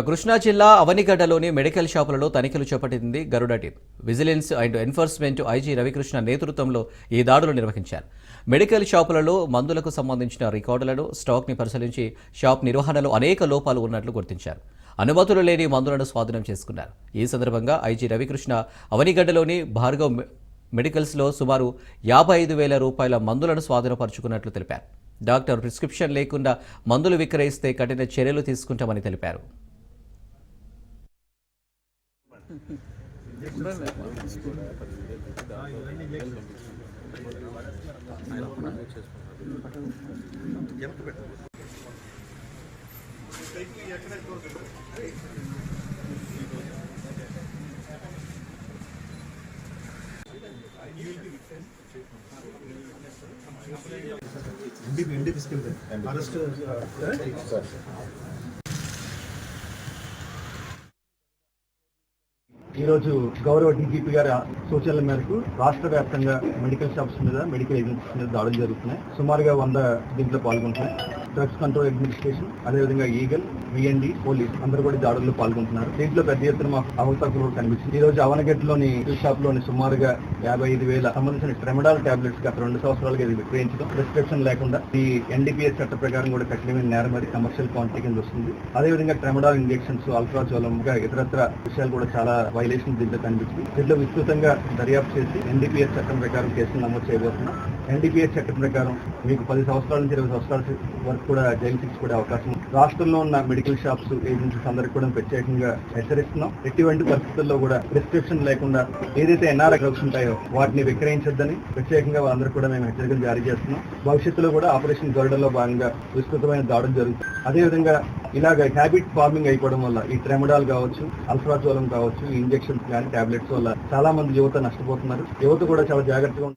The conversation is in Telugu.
కృష్ణా జిల్లా అవనిగడ్డలోని మెడికల్ షాపులలో తనిఖీలు చేపట్టింది Garuda team. Vigilance and enforcement IG Ravikrishna నేతృత్వంలో ఈ దాడులు నిర్వహించారు. మెడికల్ షాపులలో మందులకు సంబంధించిన రికార్డులను స్టాక్ని పరిశీలించి షాప్ నిర్వహణలో అనేక లోపాలు ఉన్నట్లు గుర్తించారు. అనుమతులు లేని మందులను స్వాధీనం చేసుకున్నారు. ఈ సందర్భంగా ఐజీ రవికృష్ణ అవనిగడ్డలోని భార్గవ్ మె- మెడికల్స్లో సుమారు యాభై ఐదు వేల రూపాయల మందులను స్వాధీనపరుచుకున్నట్లు తెలిపారు. డాక్టర్ ప్రిస్క్రిప్షన్ లేకుండా మందులు విక్రయిస్తే కఠిన చర్యలు తీసుకుంటామని తెలిపారు. ఇంటికి ఇంటికి తీసుకెళ్తే అరెస్ట్ ఈ రోజు గౌరవ డీజీపీ గారి సూచనల మేరకు రాష్ట్ర వ్యాప్తంగా మెడికల్ షాప్స్ మీద మెడికల్ ఏజెన్సీస్ మీద దాడులు జరుగుతున్నాయి. సుమారుగా వంద దీంట్లో పాల్గొంటున్నాయి. డ్రగ్స్ కంట్రోల్ అడ్మినిస్ట్రేషన్ అదేవిధంగా ఈగల్ విఎండి పోలీస్ అందరూ కూడా దాడుల్లో పాల్గొంటున్నారు. దీంట్లో పెద్ద ఎత్తున మాకు అవతకులు కనిపించింది ఈ రోజు అవనగట్లోని షాప్లోని సుమారుగా యాభై ఐదు వేల సంబంధించిన ట్రెమడాల్ టాబ్లెట్స్ గత రెండు సంవత్సరాలుగా ఇది విక్రయించడం ప్రిస్క్రిప్షన్ లేకుండా ఈ ఎన్డీపీఎస్ చట్ట ప్రకారం కూడా కఠినమైన నేరం అది కమర్షియల్ క్వాంటిటీ కింద వస్తుంది. అదేవిధంగా ట్రెమడాల్ ఇంజెక్షన్స్ అల్ట్రాజోలం గా ఇతరత్ర విషయాలు కూడా చాలా వైలేషన్ దీంట్లో కనిపించింది దీంట్లో విస్తృతంగా దర్యాప్తు చేసి ఎన్డీపీఎస్ చట్టం ప్రకారం కేసులు నమోదు చేయబోతున్నాం. ఎన్డీపీఎస్ చట్టం ప్రకారం మీకు పది సంవత్సరాల నుంచి ఇరవై సంవత్సరాల వరకు కూడా జైలు శిక్ష పడే అవకాశం రాష్ట్రంలో ఉన్న మెడికల్ షాప్స్ ఏజెన్సీస్ అందరికి కూడా ప్రత్యేకంగా హెచ్చరిస్తున్నాం. ఎటువంటి పరిస్థితుల్లో కూడా ప్రిస్క్రిప్షన్ లేకుండా ఏదైతే ఎన్ఆర్ఐ డ్రగ్స్ ఉంటాయో వాటిని విక్రయించొద్దని ప్రత్యేకంగా వాళ్ళందరూ కూడా మేము హెచ్చరికలు జారీ చేస్తున్నాం. భవిష్యత్తులో కూడా ఆపరేషన్ గరుడలో భాగంగా విస్తృతమైన దాడులు జరుగుతుంది అదేవిధంగా ఇలాగ హ్యాబిట్ ఫార్మింగ్ అయిపోవడం వల్ల ఈ ట్రెమడాల్ కావచ్చు అల్ఫ్రాజోలం కావచ్చు ఇంజెక్షన్స్ కానీ టాబ్లెట్స్ వల్ల చాలా మంది యువత నష్టపోతున్నారు. యువత కూడా చాలా జాగ్రత్తగా